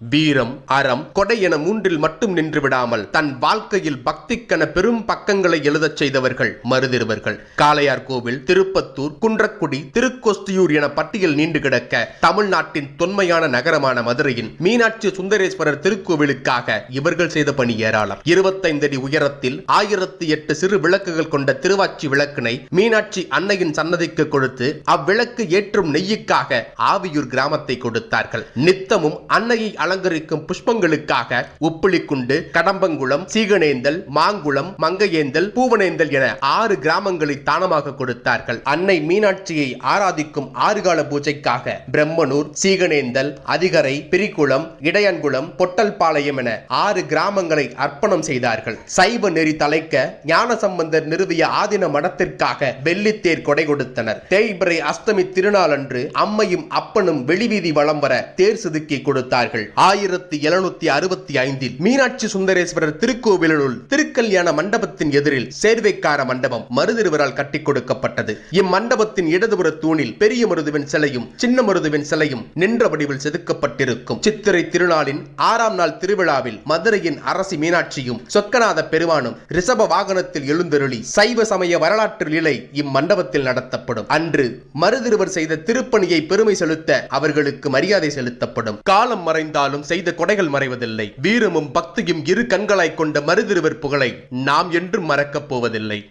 வீரம் அறம் கொடை என மூன்றில் மட்டும் நின்று விடாமல் தன் வாழ்க்கையில் பக்திக்கென பெரும் பக்கங்களை எழுதச் செய்தவர்கள் மருதிருவர்கள். காளையார் கோவில் திருப்பத்தூர் குன்றக்குடி திருக்கொஸ்தியூர் என பட்டியல் நீண்டு கிடக்க தமிழ்நாட்டின் தொன்மையான நகரமான மதுரையின் மீனாட்சி சுந்தரேஸ்வரர் திருக்கோவிலுக்காக இவர்கள் செய்த பணி ஏராளம். இருபத்தைந்து அடி உயரத்தில் ஆயிரத்தி எட்டு சிறு விளக்குகள் கொண்ட திருவாச்சி விளக்கினை மீனாட்சி அன்னையின் சன்னதிக்கு கொடுத்து அவ்விளக்கு ஏற்றும் நெய்யுக்காக ஆவியூர் கிராமத்தை கொடுத்தார்கள். நித்தமும் அன்னையை அலங்கரிக்கும் புஷ்பங்களுக்காக உப்புளிக்குண்டு கடம்பங்குளம் சீகனேந்தல் மாங்குளம் மங்கையேந்தல் பூவனேந்தல் என ஆறு கிராமங்களை தானமாக கொடுத்தார்கள். அன்னை மீனாட்சியை ஆராதிக்கும் ஆறுகால பூஜைக்காக பிரம்மனூர் சீகனேந்தல் அதிகரை பிரிக்குளம் இடையன்குளம் பொட்டல்பாளையம் என ஆறு கிராமங்களை அர்ப்பணம் செய்தார்கள். சைவ நெறி தலைக்க ஞானசம்பந்தர் நிறுவிய ஆதின மடத்திற்காக வெள்ளித்தேர் கொடை கொடுத்தனர். தேய்பிறை அஷ்டமி திருநாளன்று அம்மையும் அப்பனும் வெளிவீதி வளம் வர தேர் செதுக்கி கொடுத்தார்கள். ஆயிரத்தி எழுநூத்தி அறுபத்தி ஐந்தில் மீனாட்சி சுந்தரேஸ்வரர் திருக்கோவிலுள் திருக்கல்யாண மண்டபத்தின் எதிரில் சேர்வைக்கார மண்டபம் மருதிருவரால் கட்டிக் கொடுக்கப்பட்டது. இம்மண்டபத்தின் இடதுபுற தூணில் பெரிய மருதுவின் சிலையும் சின்ன மருதுவின் சிலையும் நின்ற வடிவில் செதுக்கப்பட்டிருக்கும். சித்திரை திருநாளின் ஆறாம் நாள் திருவிழாவில் மதுரையின் அரசி மீனாட்சியும் சொக்கநாத பெருமானும் ரிஷப வாகனத்தில் எழுந்தருளி சைவ சமய வரலாற்று நிலை இம்மண்டபத்தில் நடத்தப்படும். அன்று மருதிருவர் செய்த திருப்பணியை பெருமை செலுத்த அவர்களுக்கு மரியாதை செலுத்தப்படும். காலம் மறைந்தால் மறைந்தாலும் செய்த கொடைகள் மறைவதில்லை. வீரமும் பக்தியும் இரு கண்களாய் கொண்ட மருதிருவர் புகழை நாம் என்றும் மறக்கப் போவதில்லை.